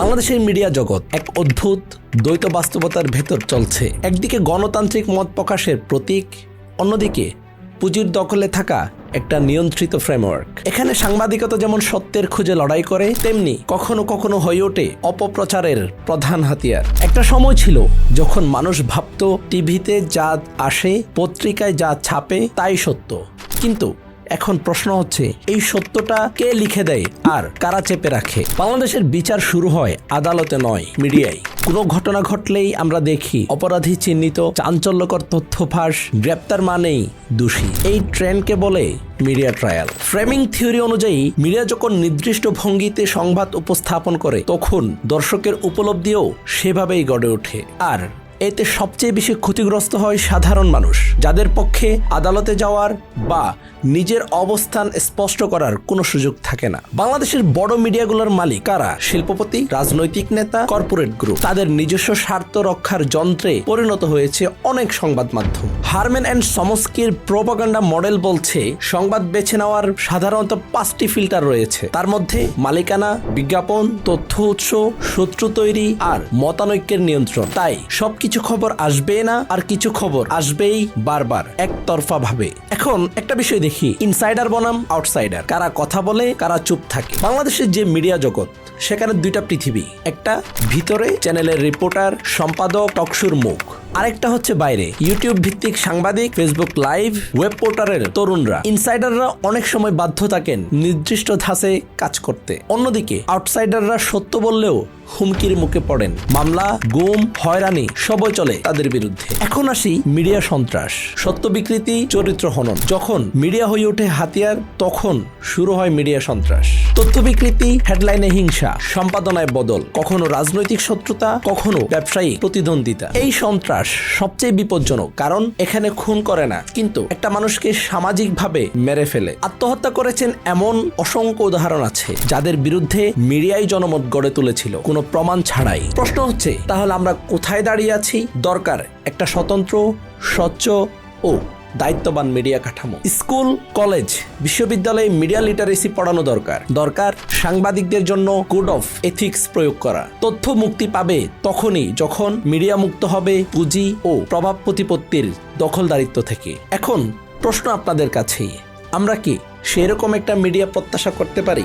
বাংলাদেশের মিডিয়া জগৎ এক অদ্ভুত দ্বৈত বাস্তবতার ভেতর চলছে। একদিকে গণতান্ত্রিক মত প্রকাশের প্রতীক, অন্যদিকে পুঁজির দখলে থাকা একটা নিয়ন্ত্রিত ফ্রেমওয়ার্ক এখানে সাংবাদিকতা যেমন সত্যের খুঁজে লড়াই করে, তেমনি কখনো কখনো হয়ে ওঠে অপপ্রচারের প্রধান হাতিয়ার। একটা সময় ছিল যখন মানুষ ভাবত, টিভিতে যা আসে, পত্রিকায় যা ছাপে, তাই সত্য। কিন্তু এখন প্রশ্ন হচ্ছে, এই সত্যটা কে লিখে দেয় আর কারা চেপে রাখে? বাংলাদেশের বিচার শুরু হয় আদালতে নয়, মিডিয়ায়। কোনো ঘটনা ঘটলেই আমরা দেখি অপরাধী চিহ্নিত, চাঞ্চল্যকর তথ্য ফাঁস, গ্রেপ্তার মানেই দোষী। এই ট্রেনকে বলে মিডিয়া ট্রায়াল। ফ্রেমিং থিওরি অনুযায়ী, মিডিয়া যখন নির্দিষ্ট ভঙ্গিতে সংবাদ উপস্থাপন করে, তখন দর্শকের উপলব্ধিও সেভাবেই গড়ে ওঠে। আর এতে সবচেয়ে বেশি ক্ষতিগ্রস্ত হয় সাধারণ মানুষ, যাদের পক্ষে আদালতে যাওয়ার বা নিজের অবস্থান স্পষ্ট করার কোনো সুযোগ থাকে না। বাংলাদেশের বড় মিডিয়াগুলোর মালিক কারা? শিল্পপতি, রাজনৈতিক নেতা, কর্পোরেট গ্রুপ। তাদের নিজস্ব স্বার্থ রক্ষার যন্ত্রে পরিণত হয়েছে অনেক সংবাদ মাধ্যম। হারম্যান অ্যান্ড সমস্কির প্রোপাগান্ডা মডেল বলছে, সংবাদ বেছে নেওয়ার সাধারণত পাঁচটি ফিল্টার রয়েছে। তার মধ্যে মালিকানা, বিজ্ঞাপন, তথ্য উৎস, শত্রু তৈরি আর মতানৈক্যের নিয়ন্ত্রণ। তাই সবকিছু খবর আসবে না আর কিছু খবর আসবেই বারবার একতরফা ভাবে এখন একটা বিষয় দেখি ইনসাইডার বনাম আউটসাইডার কারা কথা বলে, কারা চুপ থাকে। বাংলাদেশের যে মিডিয়া জগৎ, সেখানে দুইটা পৃথিবী। একটা ভিতরে চ্যানেলের রিপোর্টার সম্পাদক, টকশুর মুখ। আরেকটা হচ্ছে বাইরে। ইউটিউব ভিত্তিক সাংবাদিক ফেসবুক লাইভ ওয়েব পোর্টারের তরুণরা ইনসাইডাররা অনেক সময় বাধ্য থাকেন নির্দিষ্ট ধাঁচে কাজ করতে। অন্যদিকে আউটসাইডাররা সত্য বললেও হুমকির মুখে পড়েন। মামলা, গুম, হয়রানি সবই চলে তাদের বিরুদ্ধে। এখন আসি মিডিয়া সন্ত্রাস, সত্য বিকৃতি, চরিত্র হনন। যখন মিডিয়া হয়ে ওঠে হাতিয়ার, তখন শুরু হয় মিডিয়া সন্ত্রাস। তথ্য বিকৃতি হেডলাইনে হিংসা, সম্পাদনায় বদল, কখনো রাজনৈতিক শত্রুতা, কখনো ব্যবসায়িক প্রতিদ্বন্দ্বিতা। এই সন্ত্রাস সবচেয়ে বিপজ্জনক কারণ এখানে খুন করে না, কিন্তু একটা মানুষকে সামাজিকভাবে মেরে ফেলে। আত্মহত্যা করেছেন এমন অসংখ্য উদাহরণ আছে, যাদের বিরুদ্ধে মিডিয়াই জনমত গড়ে তুলেছিল। কোনো প্রমাণ ছাড়াই। প্রশ্ন হচ্ছে, তাহলে আমরা কোথায় দাঁড়িয়ে আছি? দরকার একটা স্বতন্ত্র, স্বচ্ছ ও দায়িত্ববান মিডিয়া কাঠামো। স্কুল, কলেজ, বিশ্ববিদ্যালয়ে মিডিয়া লিটারেসি পড়ানো দরকার। দরকার সাংবাদিকদের জন্য কোড অফ এথিক্স প্রয়োগ করা। তথ্য মুক্তি পাবে তখনই যখন মিডিয়া মুক্ত হবে পুঁজি ও প্রভাব প্রতিপত্তির দখলদারিত্ব থেকে। এখন প্রশ্ন আপনাদের কাছেই, আমরা কি সেরকম একটা মিডিয়া প্রত্যাশা করতে পারি?